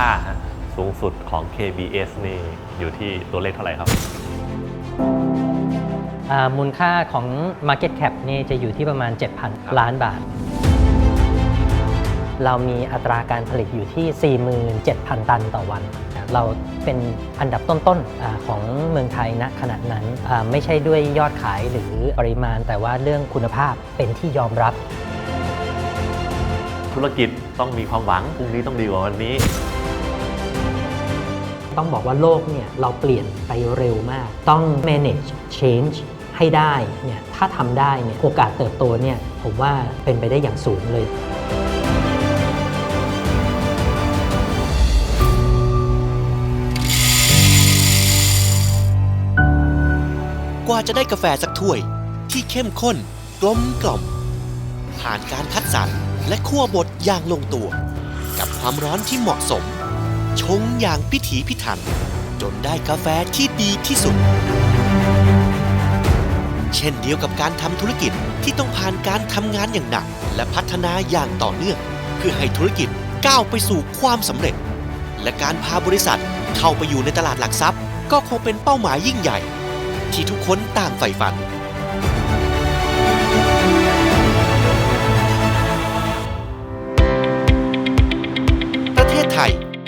ค่าฮะสูงสุดของ KBS นี่อยู่ที่ตัวเลขเท่าไหร่ครับอ่ามูลค่าของ Market Cap นี่จะอยู่ที่ประมาณครับ7,000 ล้านบาท เรามีอัตราการผลิตอยู่ที่ 47,000 ตันต่อวัน เราเป็นอันดับต้นๆอาของเมืองไทยณขณะนั้นอ่าไม่ใช่ด้วยยอดขายหรือปริมาณ แต่ว่าเรื่องคุณภาพเป็นที่ยอมรับ ธุรกิจต้องมีความหวังพรุ่งนี้ต้องดีกว่าวันนี้ ต้องบอกว่าโลกเนี่ยเราเปลี่ยนไปเร็วมาก ต้อง manage change ให้ได้เนี่ยถ้าทำได้เนี่ยโอกาสเติบโตเนี่ยผมว่าเป็นไปได้อย่างสูงเลยกว่าจะได้กาแฟสักถ้วยที่เข้มข้น กลมกล่อม ผ่านการคัดสรรและคั่วบดอย่างลงตัว กับความร้อนที่เหมาะสม ชงอย่างพิถีพิถัน จนได้กาแฟที่ดีที่สุด เช่นเดียวกับการทำธุรกิจที่ต้องผ่านการทำงานอย่างหนัก และพัฒนาอย่างต่อเนื่อง เพื่อให้ธุรกิจก้าวไปสู่ความสำเร็จ และการพาบริษัทเข้าไปอยู่ในตลาดหลักทรัพย์ ก็คงเป็นเป้าหมายยิ่งใหญ่ ที่ทุกคนต่างใฝ่ฝัน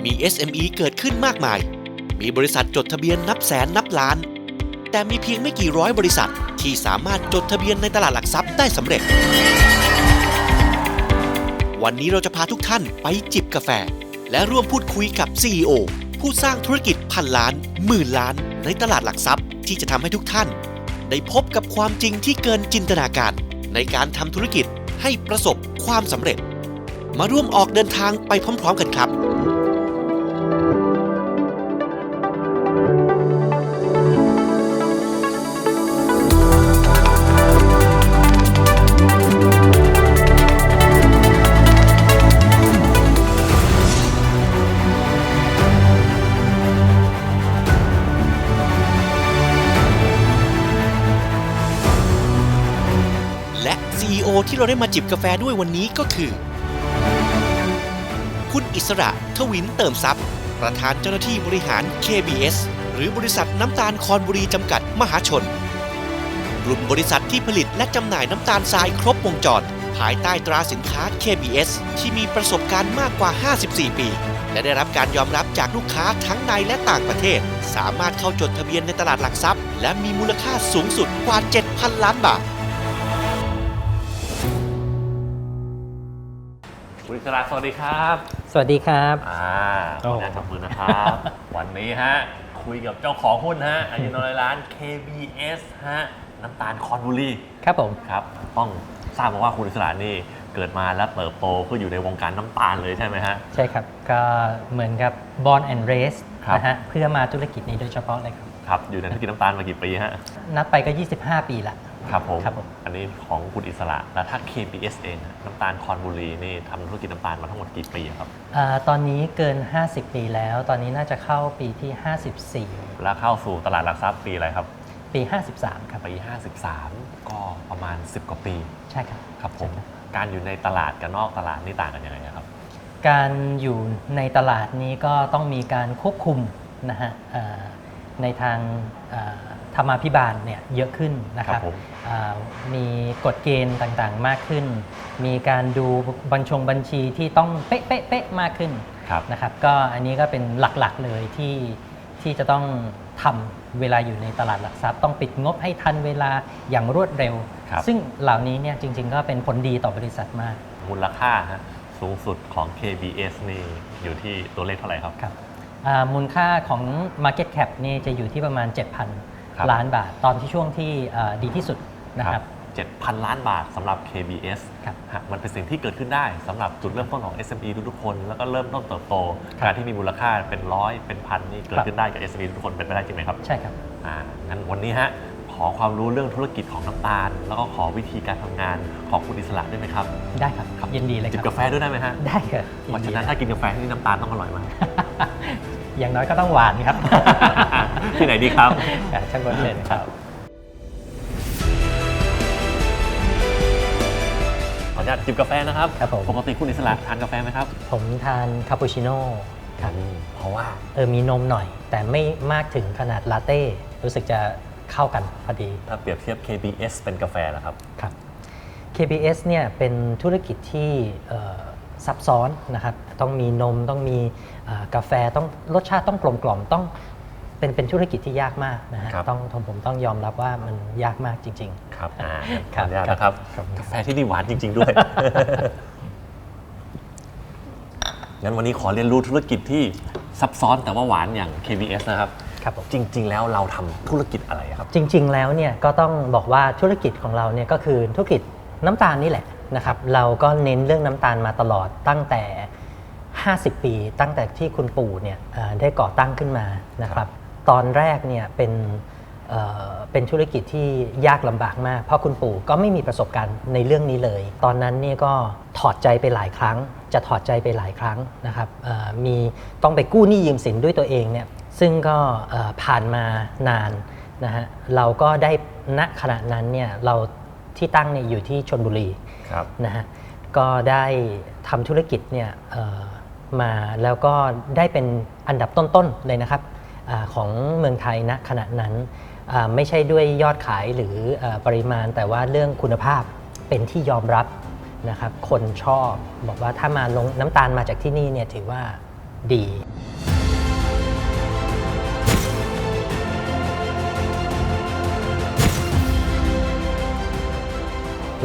มี SME เกิดขึ้นมากมาย มีบริษัทจดทะเบียนนับแสนนับล้าน แต่มีเพียงไม่กี่ร้อยบริษัทที่สามารถจดทะเบียนในตลาดหลักทรัพย์ได้สำเร็จ วันนี้เราจะพาทุกท่านไปจิบกาแฟ และร่วมพูดคุยกับ CEO ผู้สร้างธุรกิจพันล้านหมื่นล้าน ในตลาดหลักทรัพย์ที่จะทำให้ทุกท่าน ได้พบกับความจริงที่เกินจินตนาการ ในการทำธุรกิจให้ประสบความสำเร็จ มาร่วมออกเดินทางไปพร้อม ๆ กันครับ ที่เราได้มาจิบกาแฟด้วยวันนี้ก็คือ คุณอิสระทวินเติมทรัพย์ ประธานเจ้าหน้าที่บริหาร KBS หรือบริษัทน้ำตาลคอนบุรีจำกัดมหาชน กลุ่มบริษัทที่ผลิตและจำหน่ายน้ำตาลทรายครบวงจร ภายใต้ตราสินค้า KBS ที่มีประสบการณ์มากกว่า 54 ปี และได้รับการยอมรับจากลูกค้าทั้งในและต่างประเทศ สามารถเข้าจดทะเบียนในตลาดหลักทรัพย์ และมีมูลค่าสูงสุดกว่า 7,000 ล้านบาท สระสวัสดีครับสวัสดีครับ อ่าขโอ้ ออนุญาตจับมือนะครับ วันนี้ฮะ คุยกับเจ้าของหุ้นฮะอายุน้อยร้าน KBS ฮะน้ำตาลคอนบุรีครับผม ครับต้องทราบมาว่าคุณอิสระนี่เกิดมาแล้วเติบโตเพื่ออยู่ในวงการน้ำตาลเลยใช่ไหมฮะ ใช่ครับ ก็เหมือนกับ born and raised ครับ นะฮะเพื่อมาธุรกิจนี้โดยเฉพาะเลยครับ ครับ อยู่ในธุรกิจน้ำตาลมากี่ปีฮะนับไปก็ 25 ปีละ ครับผมครับผม อันนี้ของคุณอิสระแล้วถ้า KBS เองฮะน้ำตาลคอนบุรีนี่ทำธุรกิจน้ำตาลมาทั้งหมดกี่ปีครับอาตอนนี้เกิน 50 ปีแล้ว ตอนนี้น่าจะเข้าปีที่ แล้วเข้าสู่ตลาดหลักทรัพย์ปีอะไรครับ54 ปี 53 ครับ ปี 53 ก็ประมาณ 10 กว่าปีใช่ครับ ครับผม การอยู่ในตลาดกับนอกตลาดนี่ต่างกันยังไงครับ การอยู่ในตลาดนี้ก็ต้องมีการควบคุมนะฮะเอ่อในทางเอ่อ ธรรมาภิบาลเนี่ยเยอะขึ้นนะคครัรับบผม อ่ามีกฎเกณฑ์ต่างๆมากขึ้น มีการดูบัญชงบัญชีที่ต้องเป๊ะเป๊ะเป๊ะมากขึ้นครับ นะครับก็อันนี้ก็เป็นหลักๆเลยที่ที่จะต้องทำเวลาอยู่ในตลาดหลักทรัพย์ ต้องปิดงบให้ทันเวลาอย่างรวดเร็ว ครับ ซึ่งเหล่านี้เนี่ยจริงๆ ก็เป็นผลดีต่อบริษัทมากมูลค่าฮะสูงสุดของ KBS นี่อยู่ที่ตัวเลขเท่าไหร่ครับ ครับอ่ามูลค่าของ Market Cap นี่จะอยู่ที่ประมาณ ครับ7,000ล้านบาท ตอนที่ช่วงที่อ่าดีที่สุดนะครับ 7,000 ล้านบาทสำหรับ KBS ครับฮะมันเป็นสิ่งที่เกิดขึ้นได้สำหรับจุดเริ่มต้นของ SME ทุกๆคน แล้วก็เริ่มต้นเติบโต ครับการที่มีมูลค่าเป็นร้อยเป็นพันนี่เกิดครับ ขึ้นได้กับ SME ทุกคนเป็นไปได้จริงไหมครับ ใช่ครับ อ่างั้นวันนี้ฮะขอความรู้เรื่องธุรกิจของน้ำตาล แล้วก็ขอวิธีการทำงานของคุณอิสระได้ไหมครับ ได้ครับ ยินดีเลยคจิบรับ กาแฟด้วยได้ไหมฮะได้ครับเพราะฉะนั้นยิถ้ากินกาแฟที่นี่น้ำตาลต้องอร่อยมาก อย่างน้อยก็ต้องหวานครับ ที่ไหนดีครับอ่าช่างบนเชิญครับขออนุญาตจิบกาแฟนะครับ ครับผม ปกติคุณอิสระทานกาแฟไหมครับผมทานคาปูชิโน่ครับอืมเพราะว่าเออมีนมหน่อย แต่ไม่มากถึงขนาดลาเต้ รู้สึกจะเข้ากันพอดีถ้าเปรียบเทียบ KBS เป็นกาแฟแล้วครับ ครับ KBS เนี่ยเป็นธุรกิจที่เอ่อซับซ้อนนะครับ ต้องมีนมต้องมีอ่ากาแฟต้องรสชาติต้องกลมกล่อมต้อง เป็นเป็นธุรกิจที่ยากมากนะฮะครับ ต้องผมผมต้องยอมรับว่ามันยากมากจริง ครับอ่าขครัอบ อนุญาตนะครับครับกาแฟที่นี่หวานจริง ๆ ด้วย งั้นวันนี้ขอเรียนรู้ธุรกิจที่ซับซ้อนแต่ว่าหวานอย่าง KBS นะครับ ๆ ครับผม จริง ๆ แล้วเราทำธุรกิจอะไรครับ จริง ๆ แล้วเนี่ยก็ต้องบอกว่าธุรกิจของเราเนี่ยก็คือธุรกิจน้ำตาลนี่แหละนะครับ เราก็เน้นเรื่องน้ำตาลมาตลอดตั้งแต่ 50 ปี ตั้งแต่ที่คุณปู่เนี่ยเอ่อได้ก่อตั้งขึ้นมานะครับ ตอนแรกเนี่ยเป็นเอ่อเป็นธุรกิจที่ยากลำบากมาก เพราะคุณปู่ก็ไม่มีประสบการณ์ในเรื่องนี้เลย ตอนนั้นเนี่ยก็ถอดใจไปหลายครั้ง จะถอดใจไปหลายครั้งนะครับเอ่อมีต้องไปกู้หนี้ยืมสินด้วยตัวเองเนี่ยซึ่งก็เอ่อผ่านมานานนะฮะเราก็ได้ณขณะนั้นเนี่ยเราที่ตั้งเนี่ยอยู่ที่ชนบุรีครับนะฮะก็ได้ทำธุรกิจเนี่ยเอ่อมาแล้วก็ได้เป็นอันดับต้นๆเลยนะครับอา ของเมืองไทยณขณะนั้นไม่ใช่ด้วยยอดขายหรืออปริมาณ แต่ว่าเรื่องคุณภาพเป็นที่ยอมรับนะครับคนชอบบอกว่าถ้ามาลงน้ำตาลมาจากที่นี่เนี่ยถือว่าดี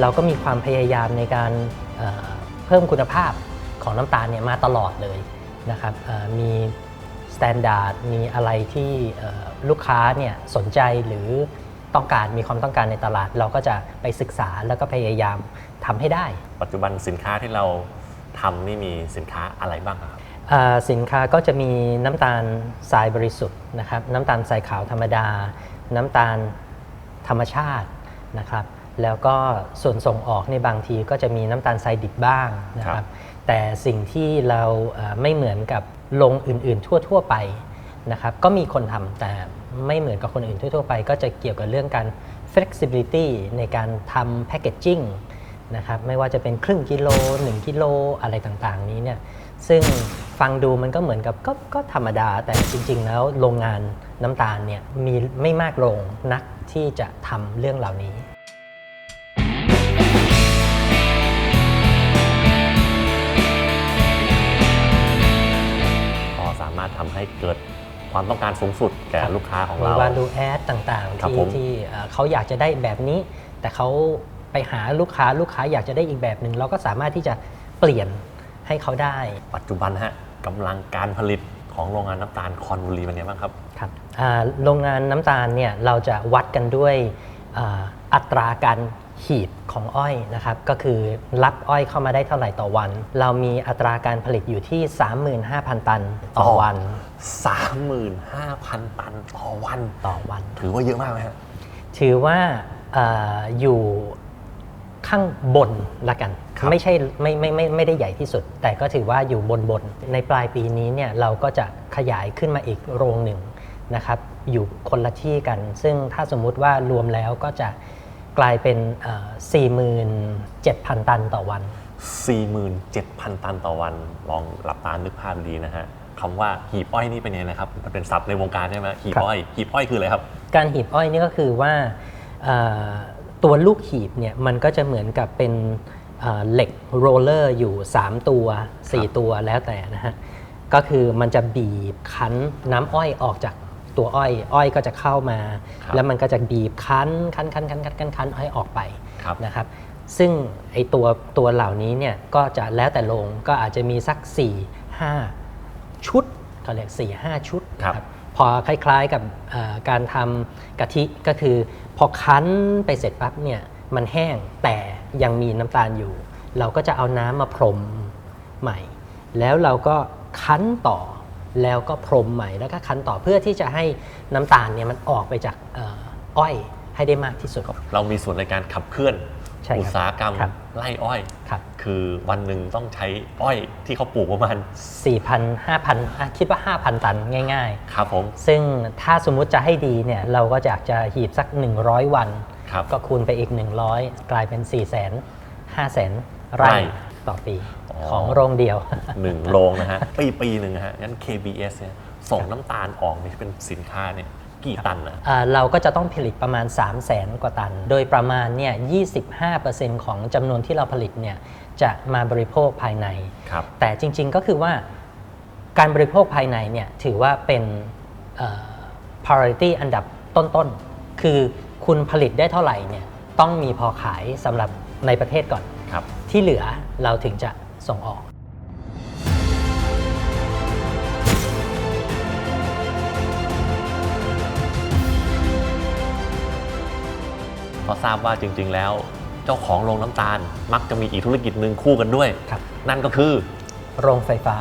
เราก็มีความพยายามในการเอ่อเพิ่มคุณภาพของน้ำตาลเนี่ยมาตลอดเลยนะครับมี สแตนดาร์ดมีอะไรที่เอ่อลูกค้าเนี่ยสนใจหรือต้องการมีความต้องการในตลาด เราก็จะไปศึกษาแล้วก็พยายามทำให้ได้ ปัจจุบันสินค้าที่เราทำนี่มีสินค้าอะไรบ้างครับอ่าสินค้าก็จะมีน้ำตาลทรายบริสุทธิ์นะครับน้ำตาลทรายขาวธรรมดา น้ำตาลธรรมชาตินะครับแล้วก็ส่วนส่งออกในบางทีก็จะมีน้ำตาลทรายดิบบ้างนะคครัรับบแต่สิ่งที่เราเอ่อไม่เหมือนกับ โรงอื่น ๆ ทั่ว ๆ ไปนะครับก็มีคนทำแต่ไม่เหมือนกับคนอื่นทั่ว ๆ ไป ก็จะเกี่ยวกับเรื่องการ flexibility ในการทำ packaging นะครับไม่ว่าจะเป็นครึ่งกิโล 1 กิโลอะไรต่างๆ นี้เนี่ยซึ่งฟังดูมันก็เหมือนกับกก็ธรรมดา แต่จริง ๆ แล้วโรงงานน้ำตาลเนี่ยมีไม่มากโรงนักที่จะทำเรื่องเหล่านี้ามารถทำให้เกิดความต้องการสูงสุดแก่ลูกค้าของมีเรา value add ต่างๆครับที่ผมที่เอ่อเขาอยากจะได้แบบนี้ แต่เขาไปหาลูกค้าลูกค้าอยากจะได้อีกแบบหนึ่งเราก็สามารถที่จะเปลี่ยนให้เขาได้ ปัจจุบันฮะกำลังการผลิตของโรงงานน้ำตาลคอนบุรีเป็นไงบ้างครับครับอ่าโรงงานน้ำตาลเนี่ยเราจะวัดกันด้วยอ่าอัตราการ หีบของอ้อยนะครับก็คือรับอ้อยเข้ามาได้เท่าไหร่ต่อวัน เรามีอัตราการผลิตอยู่ที่ 35,000 ตันต่อวัน 35,000 ตันต่อวันต่อวัน ถือว่าเยอะมากไหมฮะถือว่าเอออยู่ข้างบนละกันครับไม่ใช่ไม่ไม่ไม่ไม่ได้ใหญ่ที่สุด แต่ก็ถือว่าอยู่บนบนในปลายปีนี้เนี่ยเราก็จะขยายขึ้นมาอีกโรงหนึ่งนะครับอยู่คนละที่กัน ซึ่งถ้าสมมุติว่ารวมแล้วก็จะ กลายเป็นเอ่อ47,000 ตันต่อวัน 47,000 ตันต่อวัน ลองหลับตานึกภาพดีนะฮะคำว่าหีบอ้อยนี่เป็นยังไงนะครับ มันเป็นศัพท์ในวงการใช่ไหมหีบครับอ้อยหีบอ้อยคืออะไรครับ การหีบอ้อยนี่ก็คือว่าเอ่อตัวลูกหีบเนี่ยมันก็จะเหมือนกับเป็นเอ่อเหล็กโรลเลอร์อยู่ 3 ตัว 4 ตัวแล้วแต่นะฮะก็คือมันจะบีบคั้นน้ำอ้อยออกจาก ตัวอ้อย อ้อยก็จะเข้ามา ครับแล้วมันก็จะบีบคั้นคั้นคั้นคั้นคั้นคั้นคั้นอ้อยออกไปครับ นะครับ ซึ่งไอตัวตัวเหล่านี้เนี่ยก็จะแล้วแต่โรงก็อาจจะมีสัก 4 5 ชุดเขาเรียก4ี่ห้าชุดครับ นะพอคล้ายๆกับเอ่อการทำกะทิก็คือ พอคั้นไปเสร็จปั๊บเนี่ยมันแห้งแต่ยังมีน้ำตาลอยู่ เราก็จะเอาน้ำมาพรมใหม่ แล้วเราก็คั้นต่อ แล้วก็พรมใหม่แล้วก็คั้นต่อเพื่อที่จะให้น้ำตาลเนี่ยมันออกไปจากเอ่ออ้อยให้ได้มากที่สุด เรามีส่วนในการขับเคลื่อนใช่ครับอุตสาหกรรมครับไล่อ้อยครับคือวันหนึ่งต้องใช้อ้อยที่เขาปลูกประมาณ 4,000 5,000อะคิดว่า 5,000 ตันง่ายๆ ครับผม ซึ่งถ้าสมมุติจะให้ดีเนี่ยเราก็อยากจะหีบสัก 100 วันครับก็คูณไปอีก 100 กลายเป็น 4 0 0 0 0 0 5 0 0 0 0 0 ไร่ไร่ต่อปีโอ้ ของโรงเดียว หนึ่งโรงนะฮะ ปีปีหนึ่งนะฮะงั้น KBS เนี่ยส่งน้ำตาลออกนี่เป็นสินค้าเนี่ยกี่ตันนะอ่าเราก็จะต้องผลิตประมาณ 3 0 0แสนกว่าตัน โดยประมาณเนี่ย 25%ของจำนวนที่เราผลิตเนี่ยจะมาบริโภคภายในครับแต่จริงๆก็คือว่าการบริโภคภายในเนี่ยถือว่าเป็นเอ่อ priority อันดับต้นๆ คือคุณผลิตได้เท่าไหร่เนี่ยต้องมีพอขายสำหรับในประเทศก่อนครับที่เหลือเราถึงจะ ส่งออกเพราะทราบว่าจริง ๆ แล้ว เจ้าของโรงน้ำตาล มักจะมีอีกธุรกิจหนึ่งคู่กันด้วย ครับ นั่นก็คือ โรงไฟฟ้า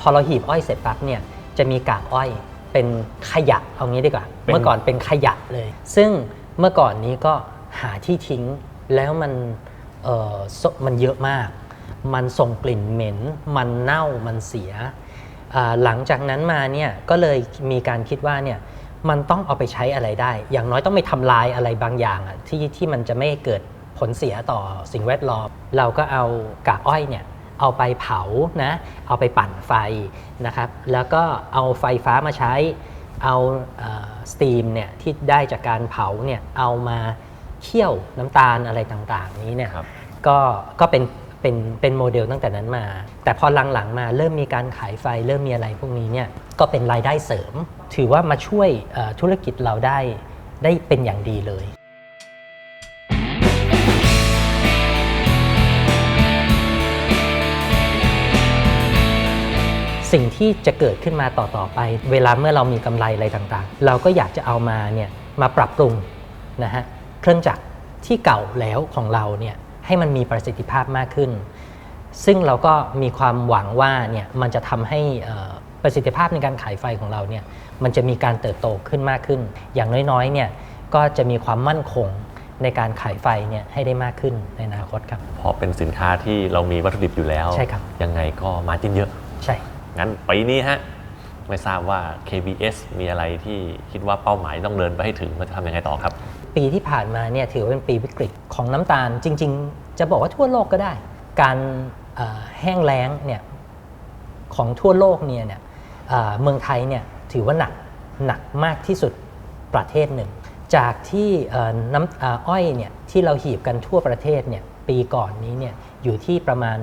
พอเราหีบอ้อยเสร็จปั๊บเนี่ยจะมีกากอ้อยเป็นขยะเอางี้ดีกว่า เป็น เมื่อก่อนเป็นขยะเลย ซึ่งเมื่อก่อนนี้ก็หาที่ทิ้งแล้วมันเอ่อสมันเยอะมาก มันส่งกลิ่นเหม็น มันเน่ามันเสียอ่าหลังจากนั้นมาเนี่ยก็เลยมีการคิดว่าเนี่ยมันต้องเอาไปใช้อะไรได้ อย่างน้อยต้องไปทำลายอะไรบางอย่างอะที่ที่มันจะไม่เกิดผลเสียต่อสิ่งแวดล้อม เราก็เอากากอ้อยเนี่ยเอาไปเผานะ เอาไปปั่นไฟนะครับ แล้วก็เอาไฟฟ้ามาใช้ เอาสตีมเนี่ยที่ได้จากการเผาเนี่ยเอามาเคี่ยวน้ำตาลอะไรต่างๆ นี้เนี่ยครับก็ก็เป็น เป็นเป็นโมเดลตั้งแต่นั้นมา แต่พอหลังๆมาเริ่มมีการขายไฟเริ่มมีอะไรพวกนี้เนี่ยก็เป็นรายได้เสริม ถือว่ามาช่วยธุรกิจเราได้ได้เป็นอย่างดีเลยสิ่งที่จะเกิดขึ้นมาต่อๆไป เวลาเมื่อเรามีกำไรอะไรต่างๆ เราก็อยากจะเอามาเนี่ยมาปรับปรุงนะฮะเครื่องจักรที่เก่าแล้วของเราเนี่ย ให้มันมีประสิทธิภาพมากขึ้น ซึ่งเราก็มีความหวังว่าเนี่ยมันจะทำให้เอ่อประสิทธิภาพในการขายไฟของเราเนี่ยมันจะมีการเติบโตขึ้นมากขึ้น อย่างน้อยๆเนี่ยก็จะมีความมั่นคงในการขายไฟเนี่ยให้ได้มากขึ้นในอนาคตครับพอเป็นสินค้าที่เรามีวัตถุดิบอยู่แล้วใช่ครับยังไงก็มาจิ้นเยอะ ใช่ งั้นปีนี้ฮะไม่ทราบว่า KBS มีอะไรที่คิดว่าเป้าหมายต้องเดินไปให้ถึงมันจะทำยังไงต่อครับ ปีที่ผ่านมาเนี่ยถือว่าเป็นปีวิกฤตของน้ำตาล จริง ๆ จะบอกว่าทั่วโลกก็ได้ การแห้งแล้งเนี่ยของทั่วโลกเนี่ยเนี่ยเมืองไทยเนี่ยถือว่าหนักหนักมากที่สุดประเทศหนึ่ง จากที่น้ำอ่ออ้อยเนี่ยที่เราหีบกันทั่วประเทศเนี่ยปีก่อนนี้เนี่ยอยู่ที่ประมาณ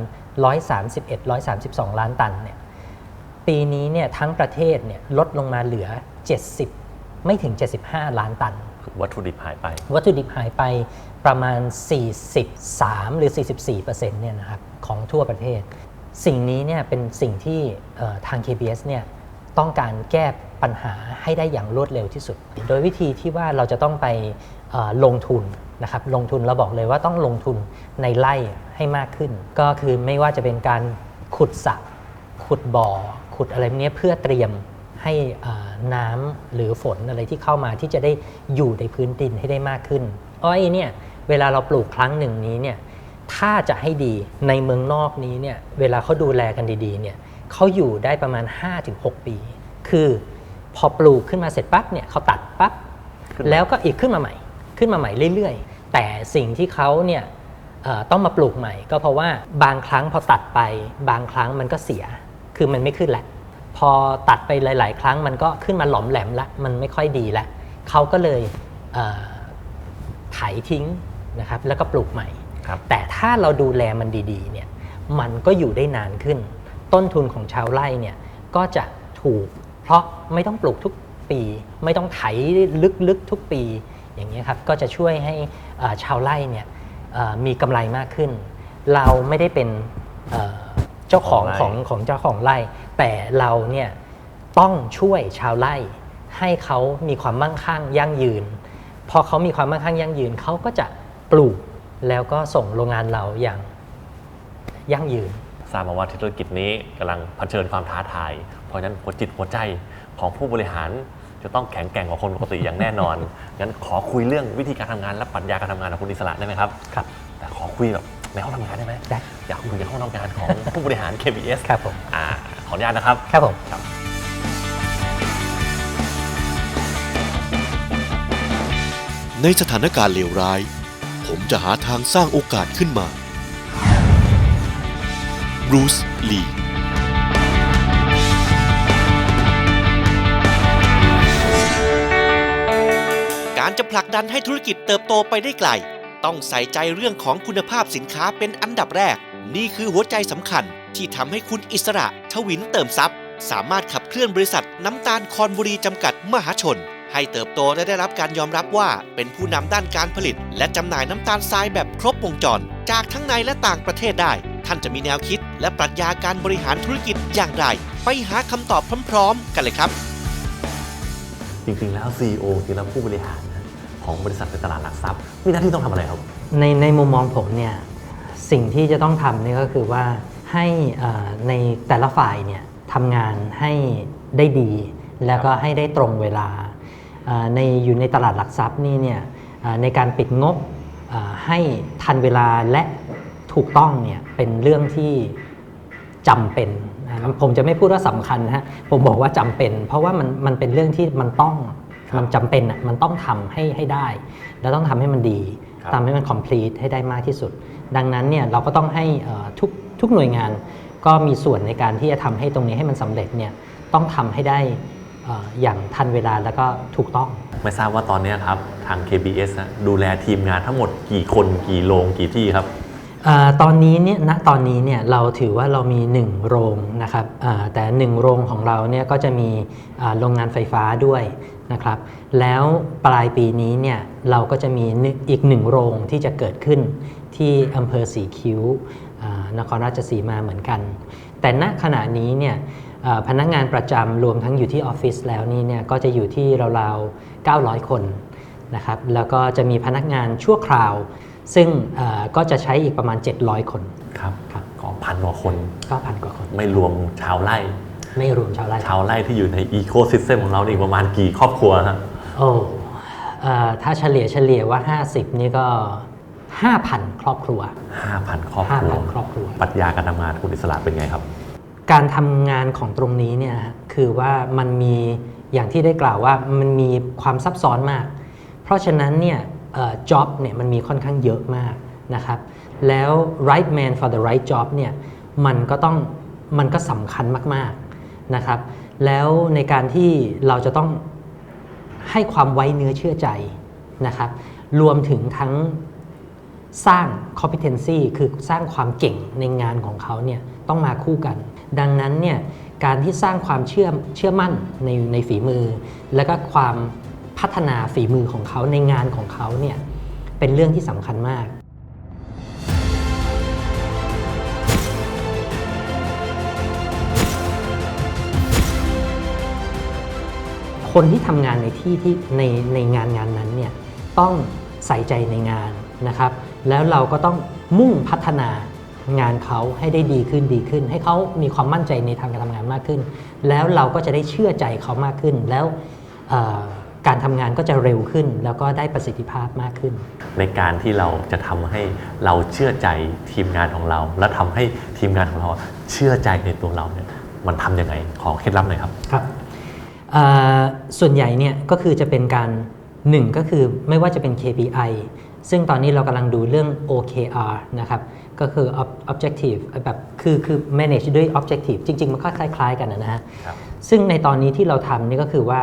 131-132 ล้านตันเนี่ยปีนี้เนี่ยทั้งประเทศเนี่ยลดลงมาเหลือ 70 ไม่ถึง 75 ล้านตัน วัตถุดิบหายไป วัตถุดิบหายไปประมาณ 43 หรือ 44%เนี่ยนะครับของทั่วประเทศ สิ่งนี้เนี่ยเป็นสิ่งที่ทาง KBS เนี่ยต้องการแก้ปัญหาให้ได้อย่างรวดเร็วที่สุด โดยวิธีที่ว่าเราจะต้องไปลงทุนนะครับลงทุนเราบอกเลยว่าต้องลงทุนในไร่ให้มากขึ้น ก็คือไม่ว่าจะเป็นการขุดสระขุดบ่อ ขุดอะไรพวกนี้ยเพื่อเตรียม ให้เอ่อน้ำหรือฝนอะไรที่เข้ามาที่จะได้อยู่ในพื้นดินให้ได้มากขึ้น อ้อยเนี่ยเวลาเราปลูกครั้งหนึ่งนี้เนี่ยถ้าจะให้ดีในเมืองนอกนี้เนี่ยเวลาเขาดูแลกันดีๆเนี่ยเขาอยู่ได้ประมาณ 5-6 ปี คือพอปลูกขึ้นมาเสร็จปั๊บเนี่ยเขาตัดปั๊บขึ้นมาแล้วก็อีกขึ้นมาใหม่ ขึ้นมาใหม่เรื่อยๆ แต่สิ่งที่เขาเนี่ยเอ่อต้องมาปลูกใหม่ ก็เพราะว่าบางครั้งพอตัดไป บางครั้งมันก็เสีย คือมันไม่ขึ้นแล้ว พอตัดไปหลาย ๆ ครั้งมันก็ขึ้นมาหลอมแหลมละมันไม่ค่อยดีละเขาก็เลยเอ่อไถทิ้งนะครับแล้วก็ปลูกใหม่ครับแต่ถ้าเราดูแลมันดีๆเนี่ยมันก็อยู่ได้นานขึ้น ต้นทุนของชาวไร่เนี่ยก็จะถูก เพราะไม่ต้องปลูกทุกปี ไม่ต้องไถลึกๆทุกปีอย่างนี้ยครับก็จะช่วยให้เอ่อชาวไร่เนี่ยเอ่อมีกำไรมากขึ้น เราไม่ได้เป็นเอ่อเจ้าของเจ้าขขอองงไร่ของเจ้าของไร่ แต่เราเนี่ยต้องช่วยชาวไร่ให้เขามีความมั่งคั่งยั่งยืน พอเขามีความมั่งคั่งยั่งยืนเขาก็จะปลูกแล้วก็ส่งโรงงานเราอย่างยั่งยืนทราบมาว่าธุรกิจนี้กำลังเผชิญความท้าทาย เพราะฉะนั้นหัวจิตหัวใจของผู้บริหารจะต้องแข็งแกร่งกว่าคนปกติอย่างแน่นอน งั้นขอคุยเรื่องวิธีการทำงานและปรัชญาการทำงานของคุณอิสระได้ไหมครับ ครับ แต่ขอคุยแบบ ในห้องทำงานได้ไหมได้ อยากคุยในห้องทำงานของ ผู้บริหาร KBS ครับผมอ่าขออนุญาตนะครับ ครับผมในสถานการณ์เลวร้าย ผมจะหาทางสร้างโอกาสขึ้นมาบรูซลีการจะผลักดันให้ธุรกิจเติบโตไปได้ไกล ต้องใส่ใจเรื่องของคุณภาพสินค้าเป็นอันดับแรก นี่คือหัวใจสำคัญที่ทำให้คุณอิสระทวินเติมทรัพย์ สามารถขับเคลื่อนบริษัทน้ำตาลคอนบุรีจำกัดมหาชน ให้เติบโตและได้รับการยอมรับว่า เป็นผู้นำด้านการผลิต และจำหน่ายน้ำตาลทรายแบบครบวงจร จากทั้งในและต่างประเทศได้ ท่านจะมีแนวคิด และปรัชญาการบริหารธุรกิจอย่างไร ไปหาคำตอบพร้อม ๆ กันเลยครับ จริงๆแล้ว CEO จริงๆแล้วผู้บริหาร ของบริษัทในตลาดหลักทรัพย์ มีหน้าที่ต้องทำอะไรครับ ในในมุมมองผมเนี่ยสิ่งที่จะต้องทำเนี่ยก็คือว่าให้เอ่อในแต่ละฝ่ายเนี่ยทำงานให้ได้ดี แล้วก็ให้ได้ตรงเวลาเอ่อในอยู่ในตลาดหลักทรัพย์นี่เนี่ยเอ่อในการปิดงบเอ่อให้ทันเวลาและถูกต้องเนี่ยเป็นเรื่องที่จำเป็นนะผมจะไม่พูดว่าสำคัญนะฮะผมบอกว่าจำเป็น เพราะว่ามันมันเป็นเรื่องที่มันต้องครับ มันจำเป็นอะมันต้องทำให้ให้ได้ แล้วต้องทำให้มันดีครับทำให้มัน complete ให้ได้มากที่สุด ดังนั้นเนี่ยเราก็ต้องให้เอ่อทุกทุกหน่วยงานก็มีส่วนในการที่จะทำให้ตรงนี้ให้มันสำเร็จเนี่ยต้องทำให้ได้เอ่ออย่างทันเวลาแล้วก็ถูกต้อง ไม่ทราบว่าตอนนี้ครับ ทาง KBS นะดูแลทีมงานทั้งหมดกี่คนกี่โรงกี่ที่ครับอาตอนนี้เนี่ยณตอนนี้เนี่ยเราถือว่าเรามี 1 โรงนะครับอ่าแต่ 1 โรงของเราเนี่ยก็จะมีอ่าโรงงานไฟฟ้าด้วย นะครับ แล้วปลายปีนี้เนี่ยเราก็จะมีนึอีกหนึ่งโรงที่จะเกิดขึ้นที่อำเภอสีคิ้วอ่านครราชสีมาเหมือนกัน แต่ณขณะนี้เนี่ยอ่าพนักงานประจำรวมทั้งอยู่ที่ออฟฟิศแล้วนี่เนี่ยก็จะอยู่ที่ราวๆ 900 คนนะครับ แล้วก็จะมีพนักงานชั่วคราว ซึ่งเอ่อก็จะใช้อีกประมาณ 700 คน ครับครับก็พันกว่าคนก็พันกว่าคน ไม่รวมชาวไร่ ไม่รวมชาวไร่ชาวไร่ที่อยู่ในอีโคซิสเต็มของเราอีกประมาณกี่ครอบครัวครับโอ้เอ่อถ้าเฉลี่ยเฉลี่ยว่า 50 นี่ก็ 5,000 ครอบครัว 5,000 ครอบครัว5,000ครอบครัว ปรัชญาการทำงานคุณอิสระเป็นไงครับ การทำงานของตรงนี้เนี่ยฮะคือว่ามันมีอย่างที่ได้กล่าวว่ามันมีความซับซ้อนมาก เพราะฉะนั้นเนี่ยจ็อบเนี่ยมันมีค่อนข้างเยอะมากนะครับ แล้ว right man for the right job เนี่ยมันก็ต้องมันก็สำคัญมากๆ นะครับ แล้วในการที่เราจะต้องให้ความไว้เนื้อเชื่อใจนะครับ รวมถึงทั้งสร้าง competency คือสร้างความเก่งในงานของเขาเนี่ยต้องมาคู่กัน ดังนั้นเนี่ยการที่สร้างความเชื่อเชื่อมั่นในในฝีมือ และก็ความพัฒนาฝีมือของเขาในงานของเขาเนี่ยเป็นเรื่องที่สำคัญมาก คนที่ทำงานในที่ที่ในในงานงานนั้นเนี่ยต้องใส่ใจในงานนะครับ แล้วเราก็ต้องมุ่งพัฒนางานเขาให้ได้ดีขึ้นดีขึ้น ให้เขามีความมั่นใจในทางการทำงานมากขึ้น แล้วเราก็จะได้เชื่อใจเขามากขึ้น แล้วเอ่อการทำงานก็จะเร็วขึ้น แล้วก็ได้ประสิทธิภาพมากขึ้น ในการที่เราจะทำให้เราเชื่อใจทีมงานของเรา และทำให้ทีมงานของเราเชื่อใจในตัวเราเนี่ยมันทำยังไงขอเคล็ดลับหน่อยครับครับเอ่อ ส่วนใหญ่เนี่ยก็คือจะเป็นการหนึ่งก็คือไม่ว่าจะเป็น KPI ซึ่งตอนนี้เรากำลังดูเรื่อง OKR นะครับ ก็คือ ob- objective แบบคือคือ manage ด้วย objective จริง ๆ มันก็คล้าย ๆ กันนะฮะครับซึ่งในตอนนี้ที่เราทำนี่ก็คือว่า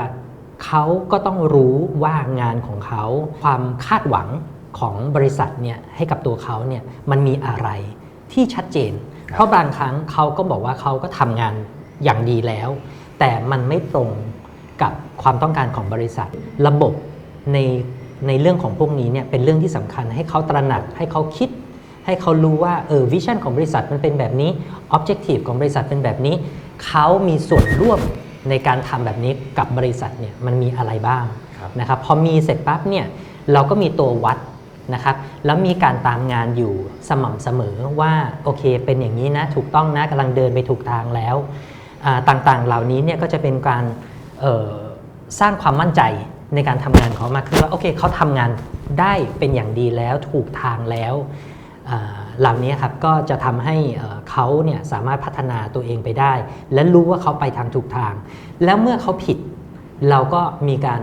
เขาก็ต้องรู้ว่างานของเขา ความคาดหวังของบริษัทเนี่ยให้กับตัวเขาเนี่ยมันมีอะไรที่ชัดเจน เพราะบางครั้งเขาก็บอกว่าเขาก็ทำงานอย่างดีแล้ว แต่มันไม่ตรง กับความต้องการของบริษัท ระบบในในเรื่องของพวกนี้เนี่ยเป็นเรื่องที่สำคัญให้เขาตระหนักให้เขาคิด ให้เขารู้ว่าเออวิชั่นของบริษัทมันเป็นแบบนี้ออบเจกตีฟของบริษัทเป็นแบบนี้ เขามีส่วนร่วมในการทำแบบนี้กับบริษัทเนี่ยมันมีอะไรบ้างครับนะครับพอมีเสร็จปั๊บเนี่ยเราก็มีตัววัดนะครับแล้วมีการตามงานอยู่สม่ำเสมอว่าโอเคเป็นอย่างนี้นะถูกต้องนะกำลังเดินไปถูกทางแล้วอ่าต่างๆเหล่านี้เนี่ยก็จะเป็นการเอ่อ สร้างความมั่นใจในการทำงานของเขามากขึ้นว่าโอเคเขาทำงานได้เป็นอย่างดีแล้วถูกทางแล้วเหล่านี้ครับก็จะทำให้เขาเนี่ยสามารถพัฒนาตัวเองไปได้ และรู้ว่าเขาไปทางถูกทาง แล้วเมื่อเขาผิด เราก็มีการ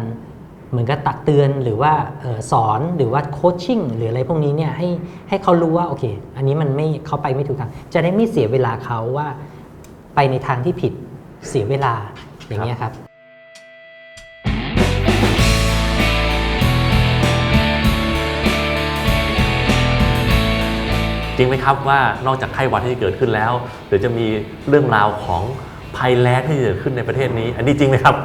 เหมือนกับตักเตือนหรือว่าออสอนหรือว่าโคชชิ่งหรืออะไรพวกนี้เนี่ยให้ให้เขารู้ว่าโอเค อันนี้มันไม่เขาไปไม่ถูกทาง จะได้ไม่เสียเวลาเขาว่าไปในทางที่ผิดเสียเวลาอย่างเงี้ยครับ จริงไหมครับว่านอกจากไข้หวัดที่จะเกิดขึ้นแล้วเดี๋ยวจะมีเรื่องราวของภัยแล้งที่จะเกิดขึ้นในประเทศนี้ อันนี้จริงไหมครับ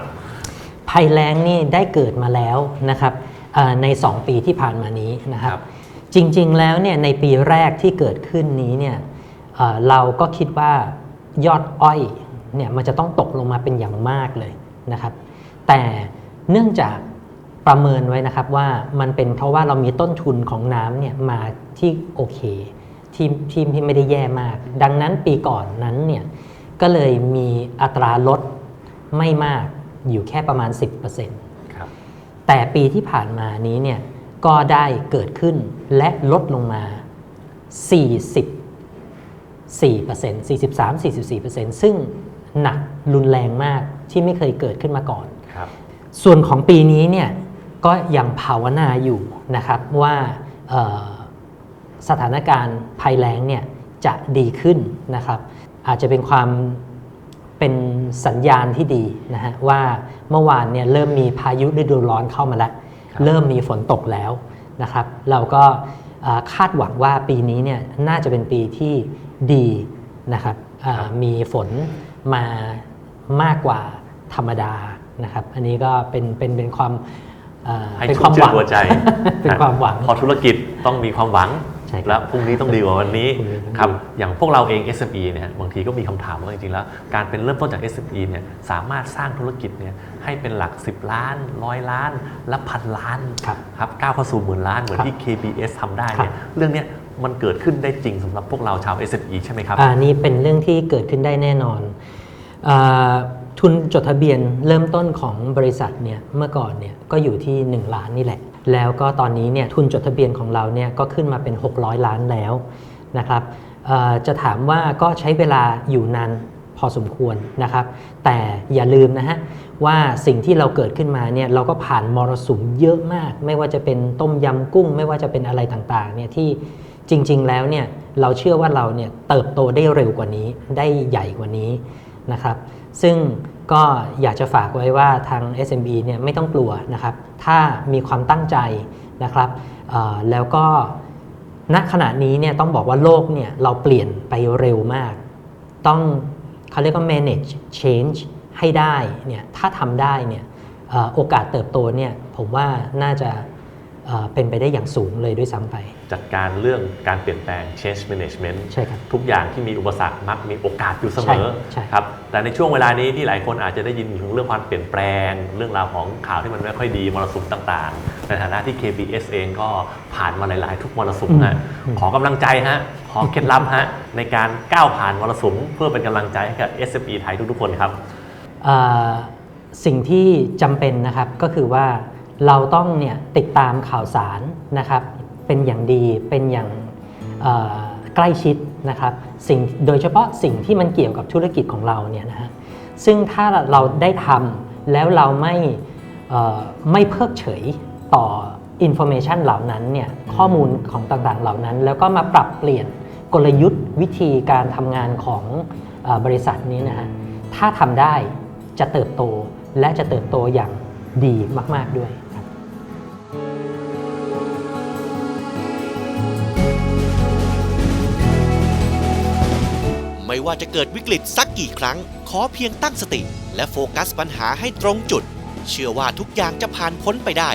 ภัยแล้งนี่ได้เกิดมาแล้วนะครับเอ่อใน 2 ปีที่ผ่านมานี้นะครับครับ จริงๆแล้วเนี่ยในปีแรกที่เกิดขึ้นนี้เนี่ยเอ่อเราก็คิดว่ายอดอ้อยเนี่ยมันจะต้องตกลงมาเป็นอย่างมากเลยนะครับ แต่เนื่องจากประเมินไว้นะครับว่ามันเป็นเพราะว่าเรามีต้นทุนของน้ำเนี่ยมาที่โอเค ที่ที่ที่ไม่ได้แย่มาก ดังนั้นปีก่อนนั้นเนี่ยก็เลยมีอัตราลดไม่มากอยู่แค่ประมาณ 10%ครับแต่ปีที่ผ่านมานี้เนี่ยก็ได้เกิดขึ้นและลดลงมา44% 43 44%ซึ่งหนักรุนแรงมากที่ไม่เคยเกิดขึ้นมาก่อนครับส่วนของปีนี้เนี่ยก็ยังภาวนาอยู่นะครับว่าเอ่อ สถานการณ์ภัยแล้งเนี่ยจะดีขึ้นนะครับ อาจจะเป็นความเป็นสัญญาณที่ดีนะฮะว่าเมื่อวานเนี่ยเริ่มมีพายุฤดูร้อนเข้ามาแล้วครับเริ่มมีฝนตกแล้วนะครับ เราก็เอ่อคาดหวังว่าปีนี้เนี่ยน่าจะเป็นปีที่ดีนะครับเอ่อมีฝนมามากกว่าธรรมดานะครับ อันนี้ก็เป็นเป็นเป็นความเอ่อให้เป็นชุ่ความมชื่หวันงหัวใจเป็นความหวัง พอธุรกิจต้องมีความหวังใช่ครับและพรุ่งนี้ต้องดีกว่าวันนี้พรุ่งนี้ต้องดี ครับอย่างพวกเราเอง SME เนี่ยบางทีก็มีคำถามว่าจริงๆแล้ว การเป็นเริ่มต้นจาก SME เนี่ยสามารถสร้างธุรกิจเนี่ยให้เป็นหลัก 10 ล้านร้อยล้าน และพันล้านครับครับก้าวเข้าสู่หมื่นล้านเหมือนครับที่ KBS ทำได้ครับเนี่ยเรื่องเนี้ยมันเกิดขึ้นได้จริงสำหรับพวกเราชาว SME ใช่ไหมครับอ่านี่เป็นเรื่องที่เกิดขึ้นได้แน่นอนอาทุนจดทะเบียนเริ่มต้นของบริษัทเนี่ยเมื่อก่อนเนี่ยก็อยู่ที่ 1 ล้านนี่แหละ แล้วก็ตอนนี้เนี่ยทุนจดทะเบียนของเราเนี่ยก็ขึ้นมาเป็น 600 ล้านแล้วนะครับจะถามว่าก็ใช้เวลาอยู่นานพอสมควรนะครับ แต่อย่าลืมนะฮะว่าสิ่งที่เราเกิดขึ้นมาเนี่ยเราก็ผ่านมรสุมเยอะมาก ไม่ว่าจะเป็นต้มยำกุ้ง ไม่ว่าจะเป็นอะไรต่างๆเนี่ยที่จริง ๆ แล้วเนี่ยเราเชื่อว่าเราเนี่ยเติบโตได้เร็วกว่านี้ได้ใหญ่กว่านี้นะครับ ซึ่ง ก็อยากจะฝากไว้ว่าทาง SME เนี่ยไม่ต้องกลัวนะครับ ถ้ามีความตั้งใจนะครับแล้วก็ณขณะนี้เนี่ยต้องบอกว่าโลกเนี่ยเราเปลี่ยนไปเร็วมาก ต้องเขาเรียกว่า manage change ให้ได้เนี่ยถ้าทำได้เนี่ยโอกาสเติบโตเนี่ยผมว่าน่าจะเป็นไปได้อย่างสูงเลยด้วยซ้ำไป จัดการเรื่องการเปลี่ยนแปลง change management ใช่ครับทุกอย่างที่มีอุปสรรคมักมีโอกาสอยู่เสมอใช่ใช่ครับแต่ในช่วงเวลานี้ที่หลายคนอาจจะได้ยินถึงเรื่องความเปลี่ยนแปลง เรื่องราวของข่าวที่มันไม่ค่อยดีมรสุมต่างๆ ในฐานะที่ KBS เองก็ผ่านมาหลาย ๆ ทุกมรสุมฮะขอกำลังใจฮะขอเคล็ดลับฮะในการก้าวผ่านมรสุมเพื่อเป็นกำลังใจให้กับ SME ไทยทุกๆคนครับเอ่อสิ่งที่จำเป็นนะครับก็คือว่าเราต้องเนี่ยติดตามข่าวสารนะครับ เป็นอย่างดีเป็นอย่างใกล้ชิดนะครับสิ่งโดยเฉพาะสิ่งที่มันเกี่ยวกับธุรกิจของเราเนี่ยนะฮะซึ่งถ้าเราได้ทำแล้วเราไม่ไม่เพิกเฉยต่ออินโฟเมชันเหล่านั้นเนี่ยข้อมูลของต่างๆเหล่านั้น แล้วก็มาปรับเปลี่ยนกลยุทธ์วิธีการทำงานของอบริษัทนี้นะฮะถ้าทำได้จะเติบโตและจะเติบโตอย่างดีมาก ๆด้วย ไม่ว่าจะเกิดวิกฤตสักกี่ครั้ง ขอเพียงตั้งสติ และโฟกัสปัญหาให้ตรงจุด เชื่อว่าทุกอย่างจะผ่านพ้นไปได้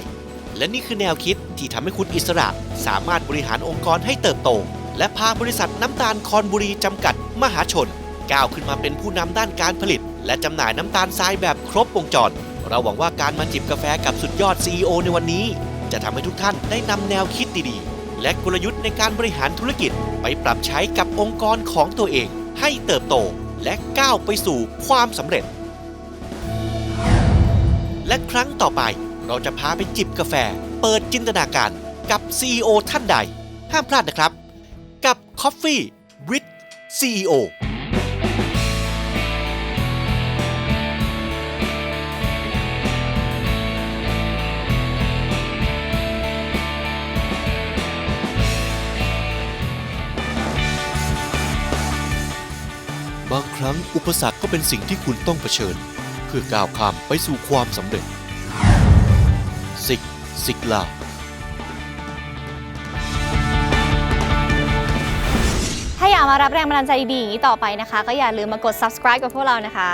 และนี่คือแนวคิดที่ทำให้คุณอิสระ สามารถบริหารองค์กรให้เติบโต และพาบริษัทน้ำตาลคอนบุรีจำกัด มหาชน ก้าวขึ้นมาเป็นผู้นำด้านการผลิต และจำหน่ายน้ำตาลทรายแบบครบวงจร เราหวังว่าการมาจิบกาแฟกับสุดยอด CEO ในวันนี้ จะทำให้ทุกท่านได้นำแนวคิดดีๆและกลยุทธ์ในการบริหารธุรกิจไปปรับใช้กับองค์กรของตัวเอง ให้เติบโตและก้าวไปสู่ความสำเร็จ และครั้งต่อไปเราจะพาไปจิบกาแฟ เปิดจินตนาการกับ CEO ท่านใด ห้ามพลาดนะครับ กับ Coffee with CEO รั้งอุปสรรคก็เป็นสิ่งที่คุณต้องเผชิญ เพื่อก้าวข้ามไปสู่ความสำเร็จสิกสิกลาถ้าอยากมารับแรงบันดาลใจดีๆอย่างนี้ต่อไปนะคะ ก็อย่าลืมมากด subscribe กับพวกเรานะคะ